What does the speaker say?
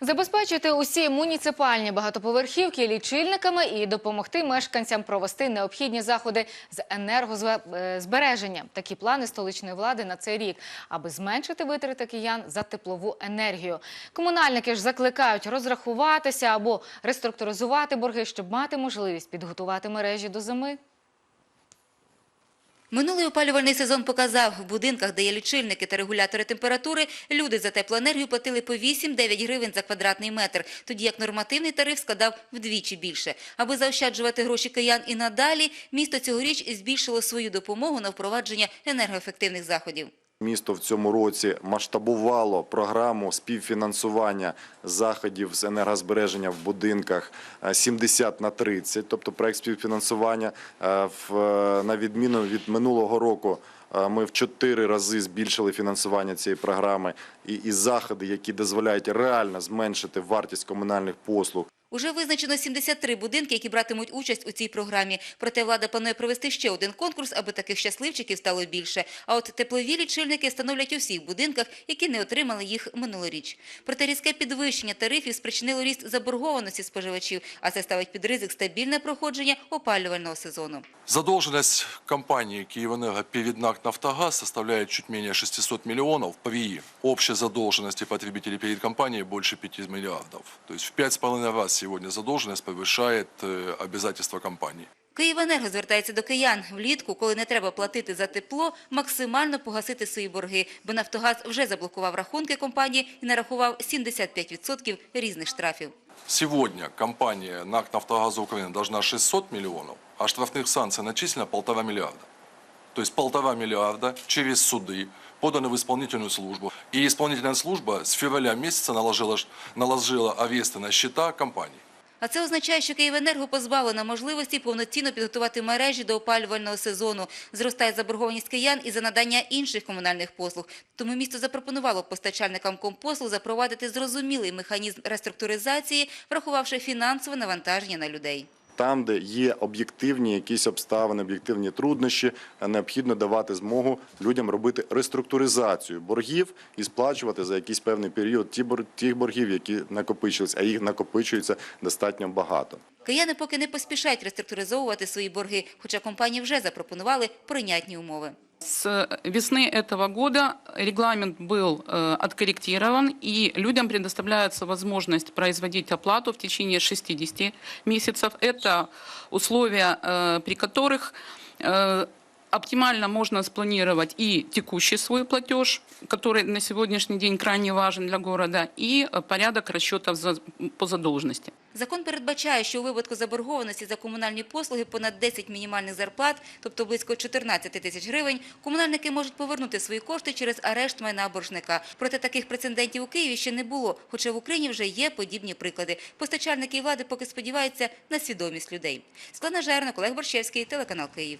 Забезпечити усі муніципальні багатоповерхівки лічильниками і допомогти мешканцям провести необхідні заходи з енергозбереження. Такі плани столичної влади на цей рік, аби зменшити витрати киян за теплову енергію. Комунальники ж закликають розрахуватися або реструктуризувати борги, щоб мати можливість підготувати мережі до зими. Минулий опалювальний сезон показав, в будинках, де є лічильники та регулятори температури, люди за теплоенергію платили по 8-9 гривень за квадратний метр, тоді як нормативний тариф складав вдвічі більше. Аби заощаджувати гроші киян і надалі, місто цьогоріч збільшило свою допомогу на впровадження енергоефективних заходів. Місто в цьому році масштабувало програму співфінансування заходів з енергозбереження в будинках е, 70 на 30, тобто проект співфінансування е, е, на відміну від минулого року. Е, Ми в чотири рази збільшили фінансування цієї програми і, і заходи, які дозволяють реально зменшити вартість комунальних послуг. Уже визначено 73 будинки, які братимуть участь у цій програмі. Проте влада планує провести ще один конкурс, аби таких щасливчиків стало більше. А от теплові лічильники встановлять у всіх будинках, які не отримали їх минулоріч. Проте різке підвищення тарифів спричинило ріст заборгованості споживачів, а це ставить під ризик стабільне проходження опалювального сезону. Задолженность компании «Киевэнерго» перед НАК «Нафтогаз» составляет чуть менее 600 миллионов по ВИИ. Общая задолженность потребителей перед компанией больше 5 миллиардов. То есть в 5,5 раз сегодня задолженность превышает э, обязательства компании. Київенерго звертається до киян влітку, коли не треба платити за тепло, максимально погасити свої борги, бо «Нафтогаз» вже заблокував рахунки компанії і нарахував 75% різних штрафів. Сегодня компания НАК «Нафтогаза Украины» должна 600 миллионов, а штрафных санкций начислено полтора миллиарда. То есть полтора миллиарда через суды поданы в исполнительную службу. И исполнительная служба с февраля месяца наложила, ш- наложила аресты на счета компании. А це означає, що Київенерго позбавлено можливості повноцінно підготувати мережі до опалювального сезону. Зростає заборгованість киян і за надання інших комунальних послуг. Тому місто запропонувало постачальникам компослуг запровадити зрозумілий механізм реструктуризації, врахувавши фінансове навантаження на людей. Там, де є об'єктивні якісь обставини, об'єктивні труднощі, е, необхідно давати змогу людям робити реструктуризацію боргів і сплачувати за якийсь певний період ті тих боргів, які накопичились, а їх накопичується достатньо багато. Кияни поки не поспішають реструктуризовувати свої борги, хоча компанії вже запропонували прийнятні умови С весны этого года регламент был э, откорректирован, и людям предоставляется возможность производить оплату в течение 60 месяцев. Это условия, э, при которых э, оптимально можно спланировать и текущий свой платеж, который на сегодняшний день крайне важен для города, и э, порядок расчетов за- по задолженности. Закон передбачає, що у випадку заборгованості за комунальні послуги понад 10 мінімальних зарплат, тобто близько 14 тисяч гривень, комунальники можуть повернути свої кошти через арешт майна боржника. Проте таких прецедентів у Києві ще не було, хоча в Україні вже є подібні приклади. Постачальники влади поки сподіваються на свідомість людей. Склана Жерна, Олег Борщевський, телеканал Київ.